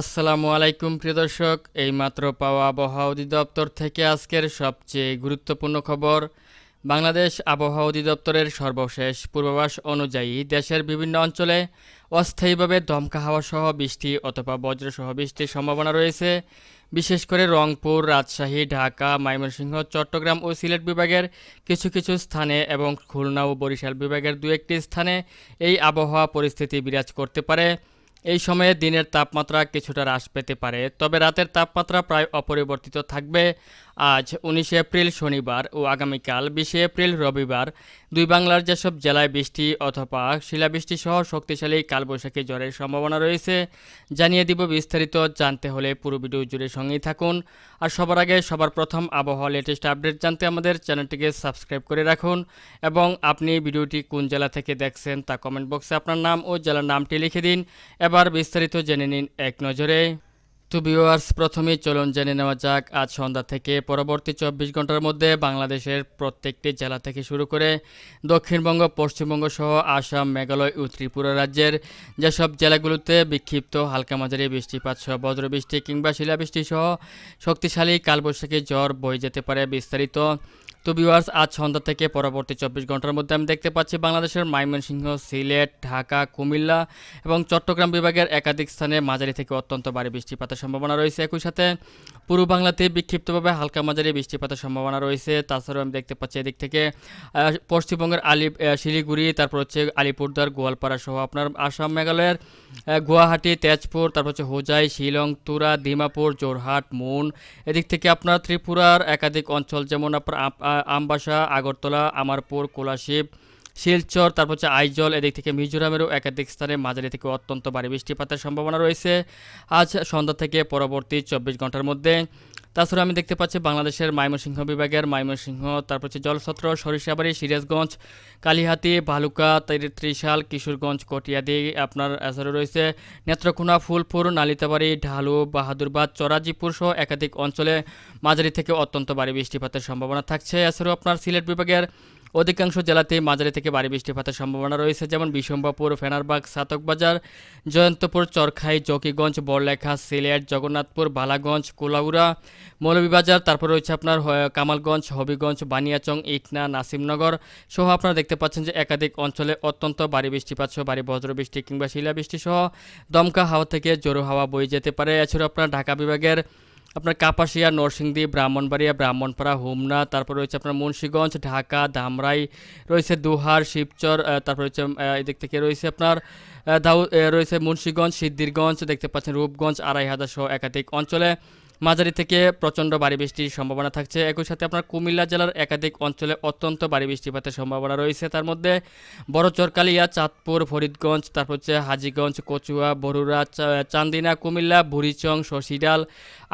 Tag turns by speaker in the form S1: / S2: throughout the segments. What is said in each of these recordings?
S1: আসসালামু আলাইকুম, প্রিয় দর্শক। এইমাত্র পাওয়া আবহাওয়া অধিদপ্তর থেকে আজকের সবচেয়ে গুরুত্বপূর্ণ খবর, বাংলাদেশ আবহাওয়া অধিদপ্তরের সর্বশেষ পূর্বাভাস অনুযায়ী দেশের বিভিন্ন অঞ্চলে অস্থায়ীভাবে দমকা হাওয়া সহ বৃষ্টি অথবা বজ্রসহ বৃষ্টির সম্ভাবনা রয়েছে। বিশেষ করে রংপুর, রাজশাহী, ঢাকা, ময়মনসিংহ, চট্টগ্রাম ও সিলেট বিভাগের কিছু কিছু স্থানে এবং খুলনা ও বরিশাল বিভাগের দু একটি স্থানে এই আবহাওয়া পরিস্থিতি বিরাজ করতে পারে। এই সময়ে দিনের তাপমাত্রা কিছুটা হ্রাস পেতে পারে তবে রাতের তাপমাত্রা প্রায় অপরিবর্তিত থাকবে। আজ উনিশে এপ্রিল শনিবার ও আগামীকাল বিশে এপ্রিল রবিবার দুই বাংলার যেসব জেলায় বৃষ্টি অথবা শিলাবৃষ্টি সহ শক্তিশালী কালবৈশাখী ঝড়ের সম্ভাবনা রয়েছে, জানিয়ে দিব বিস্তারিত জানতে হলে পুরো ভিডিও জুড়ে সঙ্গেই থাকুন। আর সবার আগে সবার প্রথম আবহাওয়া লেটেস্ট আপডেট জানতে আমাদের চ্যানেলটিকে সাবস্ক্রাইব করে রাখুন এবং আপনি ভিডিওটি কোন জেলা থেকে দেখছেন তা কমেন্ট বক্সে আপনার নাম ও জেলার নামটি লিখে দিন। এবার বিস্তারিত জেনে নিন এক নজরে। তো ভিউয়ার্স প্রথমেই চলুন জেনে নেওয়া যাক, আজ সন্ধ্যা থেকে পরবর্তী চব্বিশ ঘণ্টার মধ্যে বাংলাদেশের প্রত্যেকটি জেলা থেকে শুরু করে দক্ষিণবঙ্গ, পশ্চিমবঙ্গ সহ আসাম, মেঘালয় ও ত্রিপুরা রাজ্যের যেসব জেলাগুলোতে বিক্ষিপ্ত হালকা মাঝারি বৃষ্টিপাত সহ বজ্রবৃষ্টি কিংবা শিলাবৃষ্টি সহ শক্তিশালী কালবৈশাখী জ্বর বয়ে যেতে পারে বিস্তারিত তো ভিউয়ার্স আজ সন্ধ্যা থেকে পরবর্তী চব্বিশ ঘণ্টার মধ্যে আমি দেখতে পাচ্ছি বাংলাদেশের ময়মনসিংহ, সিলেট, ঢাকা, কুমিল্লা এবং চট্টগ্রাম বিভাগের একাধিক স্থানে মাঝারি থেকে অত্যন্ত ভারী বৃষ্টিপাতের সম্ভাবনা রয়েছে। একই সাথে পূর্ব বাংলাতে বিক্ষিপ্তভাবে হালকা মাঝারি বৃষ্টিপাতের সম্ভাবনা রয়েছে। তাছাড়াও আমি দেখতে পাচ্ছি এদিক থেকে পশ্চিমবঙ্গের আলি শিলিগুড়ি, তারপর হচ্ছে আলিপুরদার গোয়ালপাড়া সহ আপনার আসাম, মেঘালয়ের গুয়াহাটি, তেজপুর, তারপর হচ্ছে হোজাই, শিলং, তুরা দিমাপুর জোরহাট মুন এদিক থেকে আপনার ত্রিপুরার একাধিক অঞ্চল যেমন আপনার আমবাসা, আগরতলা, আমারপুর, কোলাশিব, শিলচর, তারপর হচ্ছে আইজল, এদিক থেকে মিজোরামেরও একাধিক স্থানে মাঝারি থেকে অত্যন্ত ভারী বৃষ্টিপাতের সম্ভাবনা রয়েছে। আজ সন্ধ্যা থেকে পরবর্তী চব্বিশ ঘণ্টার মধ্যে তাছাড়া আমি দেখতে পাচ্ছি বাংলাদেশের ময়মনসিংহ বিভাগের ময়মনসিংহ, তারপর হচ্ছে জলছত্র সরিষাবাড়ি, সিরাজগঞ্জ, কালিহাতি, ভালুকা তৈরি ত্রিশাল, কিশোরগঞ্জ, কটিয়াদি, আপনার এছাড়াও রয়েছে নেত্রকোনা, ফুলপুর, নালিতাবাড়ি, ঢালু, বাহাদুরবাদ, চরাজিপুর সহ একাধিক অঞ্চলে মাঝারি থেকে অত্যন্ত ভারী বৃষ্টিপাতের সম্ভাবনা থাকছে। এছাড়াও আপনার সিলেট বিভাগের অধিকাংশ জেলাতেই মাঝারি থেকে ভারী বৃষ্টিপাতের সম্ভাবনা রয়েছে, যেমন বিশম্বাপুর ফেনারবাগ, সাতকবাজার, জয়ন্তপুর, চরখাই, জকিগঞ্জ, বড়লেখা, সিলেট, জগন্নাথপুর, বালাগঞ্জ, কোলাউড়া, মৌলভীবাজার, তারপর রয়েছে আপনার কামালগঞ্জ, হবিগঞ্জ, বানিয়াচং ইকনা নাসিমনগর সহ আপনারা দেখতে পাচ্ছেন যে একাধিক অঞ্চলে অত্যন্ত ভারী বৃষ্টিপাত সহ, ভারী বজ্রবৃষ্টি কিংবা শিলাবৃষ্টি সহ দমকা হাওয়া থেকে জোরো হাওয়া বয়ে যেতে পারে। এছাড়াও আপনার ঢাকা বিভাগের আপনার কাপাসিয়া, নরসিংদী, ব্রাহ্মণবাড়িয়া, ব্রাহ্মণপাড়া, হোমনা, তারপর রয়েছে আপনার মুন্সীগঞ্জ, ঢাকা, ধামরাই, রয়েছে দুহার, শিবচর তারপর রয়েছে এদিক থেকে রয়েছে আপনার দাউ রয়েছে মুন্সীগঞ্জ, সিদ্ধিরগঞ্জ, দেখতে পাচ্ছেন রূপগঞ্জ, আড়াই হাজার সহ একাধিক অঞ্চলে। মাঝারি থেকে প্রচণ্ড ভারী বৃষ্টির সম্ভাবনা থাকছে। একই সাথে আপনার কুমিল্লা জেলার একাধিক অঞ্চলে অত্যন্ত ভারী বৃষ্টিপাতের সম্ভাবনা রয়েছে। তার মধ্যে বড়চরকালিয়া, চাঁদপুর, ফরিদগঞ্জ, তারপর হচ্ছে হাজিগঞ্জ, কচুয়া, বরুড়া চান্দিনা, কুমিল্লা, বুড়িচং, শশিডাল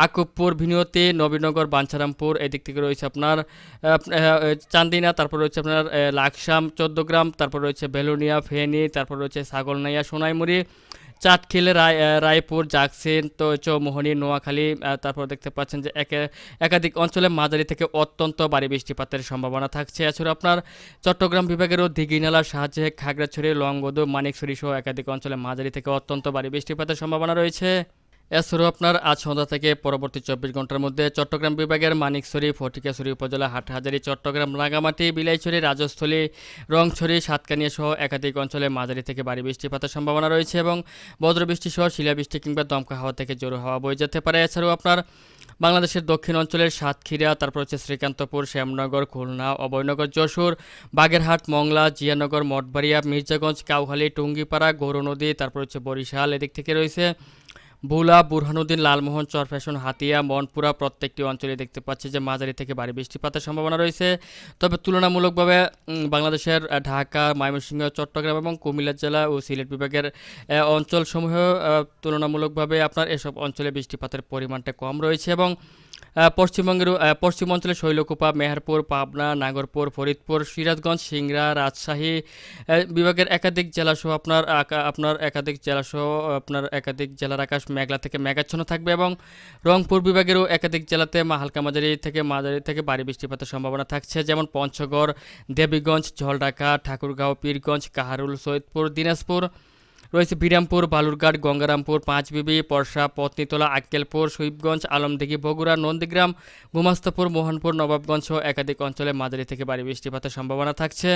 S1: আকুবপুর ভিনিয়তি, নবীনগর, বাঞ্ছারামপুর এদিক থেকে রয়েছে আপনার চান্দিনা, তারপর রয়েছে আপনার লাকসাম, চোদ্দগ্রাম, তারপর রয়েছে বেলুনিয়া, ফেনী, তারপর রয়েছে ছাগলনাইয়া, সোনাইমুড়ি চাটখিলে রায় রায়পুর জাকসিন তো চৌমোহনী নোয়াখালী তারপর দেখতে পাচ্ছেন যে একে, একাধিক অঞ্চলে মাঝারি থেকে অত্যন্ত ভারী বৃষ্টিপাতের সম্ভাবনা থাকছে। এছাড়া আপনার চট্টগ্রাম বিভাগেরও দিঘিনালার সাহায্যে খাগড়াছড়ি লংগদু মানিকছড়ি সহ একাধিক অঞ্চলে মাঝারি থেকে অত্যন্ত ভারী বৃষ্টিপাতের সম্ভাবনা রয়েছে। এছাড়াও আপনার আজ সন্ধ্যা থেকে পরবর্তী চব্বিশ ঘণ্টার মধ্যে চট্টগ্রাম বিভাগের মানিকছড়ি, ফটিকাছড়ি উপজেলা, হাটহাজারি, চট্টগ্রাম রাঙামাটি বিলাইছড়ি, রাজস্থলী, রংছড়ি, সাতকানিয়া সহ একাধিক অঞ্চলে মাঝারি থেকে ভারী বৃষ্টিপাতের সম্ভাবনা রয়েছে এবং বজ্রবৃষ্টি সহ শিলাবৃষ্টি কিংবা দমকা হাওয়া থেকে জোরো হাওয়া বয়ে যেতে পারে। এছাড়াও আপনার বাংলাদেশের দক্ষিণ অঞ্চলের সাতক্ষীরা, তারপর হচ্ছে শ্রীকান্তপুর, শ্যামনগর, খুলনা, অভয়নগর, যশোর, বাগেরহাট, মংলা, জিয়ানগর, মঠবাড়িয়া, মির্জাগঞ্জ কাউখালী টুঙ্গিপাড়া, গৌরনদী, তারপর হচ্ছে বরিশাল এদিক থেকে রয়েছে ভোলা বুরহানুদ্দিন, লালমোহন, চরফ্যাশন, হাতিয়া, মনপুরা প্রত্যেকটি অঞ্চলে দেখতে পাচ্ছি যে মাঝারি থেকে ভারী বৃষ্টিপাতের সম্ভাবনা রয়েছে। তবে তুলনামূলকভাবে বাংলাদেশের ঢাকা, ময়মনসিংহ, চট্টগ্রাম এবং কুমিল্লা জেলা ও সিলেট বিভাগের অঞ্চলসমূহেও অঞ্চলসমূহ তুলনামূলকভাবে আপনার এসব অঞ্চলে বৃষ্টিপাতের পরিমাণটা কম রয়েছে এবং পশ্চিমবঙ্গের আহ, পশ্চিম অঞ্চলে শৈলকুপা মেহেরপুর পাবনা নাগরপুর ফরিদপুর সিরাজগঞ্জ সিংড়া রাজশাহী বিভাগের একাধিক জেলাসহ আপনার আপনার একাধিক জেলাসহ আপনার একাধিক জেলার আকাশ মেঘলা থেকে মেঘাচ্ছন্ন থাকবে এবং রংপুর বিভাগেরও একাধিক জেলাতে হালকা মাঝারি থেকে মাঝারি থেকে ভারী বৃষ্টিপাতের সম্ভাবনা থাকছে যেমন পঞ্চগড় দেবীগঞ্জ ঝলঢাকা ঠাকুরগাঁও পীরগঞ্জ কাহারুল সৈয়দপুর দিনাজপুর রয়েছে বিরামপুর, বালুরঘাট, গঙ্গারামপুর, পাঁচবিবি, পরশা, পত্নীতলা, আক্কেলপুর, শহীদগঞ্জ, আলমদিঘি, বগুড়া, নন্দীগ্রাম গুমাস্তপুর মোহনপুর, নবাবগঞ্জ সহ একাধিক অঞ্চলে মাঝারি থেকে ভারী বৃষ্টিপাতের সম্ভাবনা থাকছে।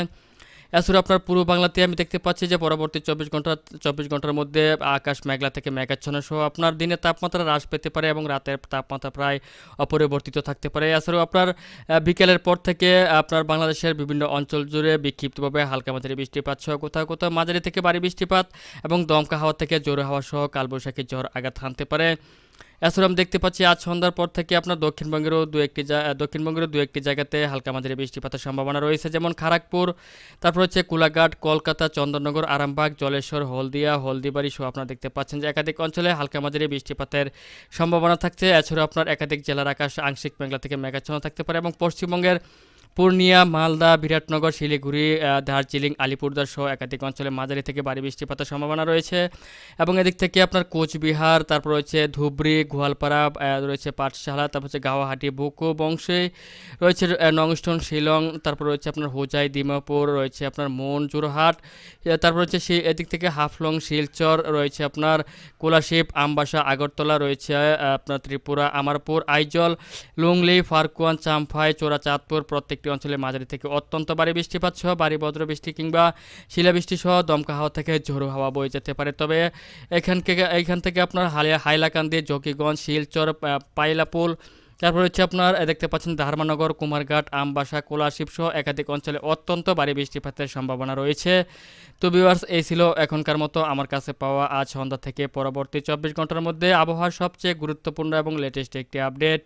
S1: এছাড়া আপনার পূর্ব বাংলাতে আমি দেখতে পাচ্ছি যে পরবর্তী চব্বিশ ঘণ্টা, চব্বিশ ঘণ্টার মধ্যে আকাশ মেঘলা থেকে মেঘাচ্ছন্ন সহ আপনার দিনের তাপমাত্রা হ্রাস পেতে পারে এবং রাতের তাপমাত্রা প্রায় অপরিবর্তিত থাকতে পারে। এছাড়াও আপনার বিকেলের পর থেকে আপনার বাংলাদেশের বিভিন্ন অঞ্চল জুড়ে বিক্ষিপ্তভাবে হালকা মাঝারি বৃষ্টিপাত সহ কোথাও কোথাও মাঝারি থেকে ভারী বৃষ্টিপাত এবং দমকা হাওয়া থেকে জোরে হাওয়া সহ কালবৈশাখী ঝড় আঘাত হানতে পারে। এছাড়া আমি দেখতে পাচ্ছি আজ সন্ধ্যার পর থেকে আপনার দক্ষিণবঙ্গেরও দু একটি দক্ষিণবঙ্গেরও দু একটি জায়গাতে হালকা মাঝারি বৃষ্টিপাতের সম্ভাবনা রয়েছে, যেমন খারাকপুর তারপর হচ্ছে কুলাঘাট, কলকাতা, চন্দননগর, আরামবাগ, জলেশ্বর, হলদিয়া, হলদিবাড়ি সহ আপনারা দেখতে পাচ্ছেন যে একাধিক অঞ্চলে হালকা মাঝারি বৃষ্টিপাতের সম্ভাবনা থাকছে। এছাড়াও আপনার একাধিক জেলার আকাশ আংশিক মেঘলা থেকে মেঘাচ্ছন্ন থাকতে পারে এবং পশ্চিমবঙ্গের পূর্ণিয়া, মালদা, বিরাটনগর, শিলিগুড়ি দার্জিলিং আলিপুরদার সহ একাধিক অঞ্চলে মাঝারি থেকে ভারী বৃষ্টিপাতের সম্ভাবনা রয়েছে। এবং এদিক থেকে আপনার কোচবিহার, তারপর রয়েছে ধুবড়ি, গোয়ালপাড়া রয়েছে পাঠশালা, তারপর হচ্ছে গাওয়াহাটি, বুকো, বংশে, রয়েছে নংস্টন, শিলং, তারপর রয়েছে আপনার হোজাই দিমাপুর রয়েছে আপনার মন জোরহাট তারপর হচ্ছে সেই এদিক থেকে হাফলং, শিলচর, রয়েছে আপনার কোলাশিপ, আমবাসা, আগরতলা, রয়েছে আপনার ত্রিপুরা, আমারপুর, আইজল, লুংলি, ফারকুয়ান চাম্পাই চোরাচাঁদপুর প্রত্যেকটি অঞ্চলে মাঝারি থেকে অত্যন্ত ভারী বৃষ্টিপাত সহ ভারী বজ্র বৃষ্টি কিংবা শিলাবৃষ্টি সহ দমকা হাওয়া থেকে ঝোড়ো হাওয়া বয়ে যেতে পারে। তবে এখান থেকে এইখান থেকে আপনার হাইলাকান্দি, জকিগঞ্জ, শিলচর পাইলাপুল তারপর হচ্ছে আপনার দেখতে পাচ্ছেন ধারমানগর, কুমারঘাট, আমবাসা, কোলাশিপ সহ একাধিক অঞ্চলে অত্যন্ত ভারী বৃষ্টিপাতের সম্ভাবনা রয়েছে। তো ভিউয়ার্স, এই ছিল এখনকার মতো আমার কাছে পাওয়া আজ সন্ধ্যা থেকে। পরবর্তী চব্বিশ ঘণ্টার মধ্যে আবহাওয়ার সবচেয়ে গুরুত্বপূর্ণ এবং লেটেস্ট একটি আপডেট।